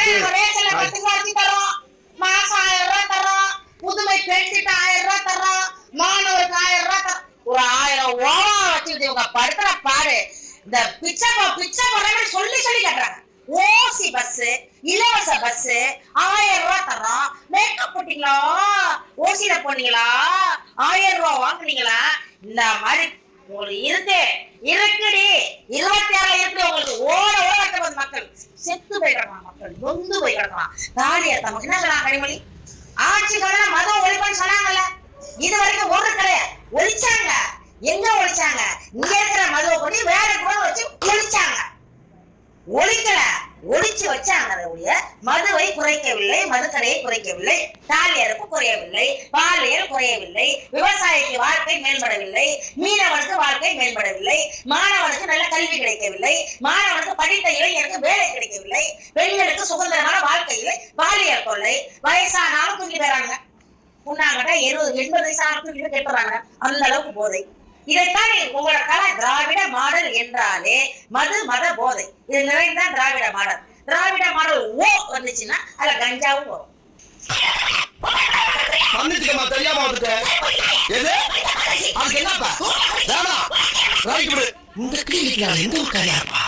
ரேஷன்ல பத்துக்கு அரிசி தரோம் மாசம் ஆயிரம் ரூபாய் தரோம் புதுமை பெண் திட்டம் ஆயிரம் ரூபாய் தரோம் மாணவருக்கு ஆயிரம் ரூபாய் தரோம் ஒரு ஆயிரம் ஓவா வச்சுக்கிட்டு இவங்க படுத்துற பாடு. இந்த பிச்சை பிச்சை போடுற சொல்லி சொல்லி கட்டுறாங்க. ஓசி பஸ் இலவச பஸ் ஆயிரம் ரூபாய் தரோம் மேக்கப் போட்டீங்களா? ஓசியில போனீங்களா? ஆயிரம் ரூபாய் வாங்குனீங்களா? இந்த மாதிரி உங்களுக்கு இருக்கு. இருக்குடி. இருபத்தி ஆறுல இருக்கு உங்களுக்கு. நொந்து போய் மக்கள் நொந்து போயிடலாம் தாலியா தமக்கு என்ன சொன்னாங்க கனிமொழி? ஆட்சி காலம் மதம் ஒழிப்புன்னு சொன்னாங்கல்ல. இது வரைக்கும் ஒரு கிடையாது. ஒழிச்சாங்க. எங்க ஒழிச்சாங்க? இங்க இருக்கிற மதுவை கொண்டு வேற கூட வச்சு ஒழிச்சாங்க ஒழிக்கல ஒழிச்சு வச்சாங்க ஒழிய மதுவை குறைக்கவில்லை மதுக்கடையை குறைக்கவில்லை தாலியருக்கு குறையவில்லை பாலியல் குறையவில்லை விவசாயிக்கு வாழ்க்கை மேம்படவில்லை மீனவனுக்கு வாழ்க்கை மேம்படவில்லை மாணவனுக்கு நல்ல கல்வி கிடைக்கவில்லை மாணவனுக்கு படித்த இளைஞருக்கு வேலை கிடைக்கவில்லை பெண்களுக்கு சுதந்திரமான வாழ்க்கையில் பாலியல் கொள்ளை வயசானாலும் தூங்கி போறாங்க. உண்ணாங்கட்டா எழுபது எண்பது வயசானாலும் தூக்கி கெட்டுறாங்க அந்த அளவுக்கு போதை. இதைத்தான் உங்களோட கலை திராவிட மாடல் என்றாலே மது மத போதை. இது நிறைந்தான் திராவிட மாடல். திராவிட மாடல் ஓ வந்துச்சுன்னா அதுல கஞ்சாவும் வரும். வந்துட்டுமா தெரியாம எது? அதுக்கு என்னப்பா? வேணாம். ரைட் இந்த எந்த ஒரு இருப்பா?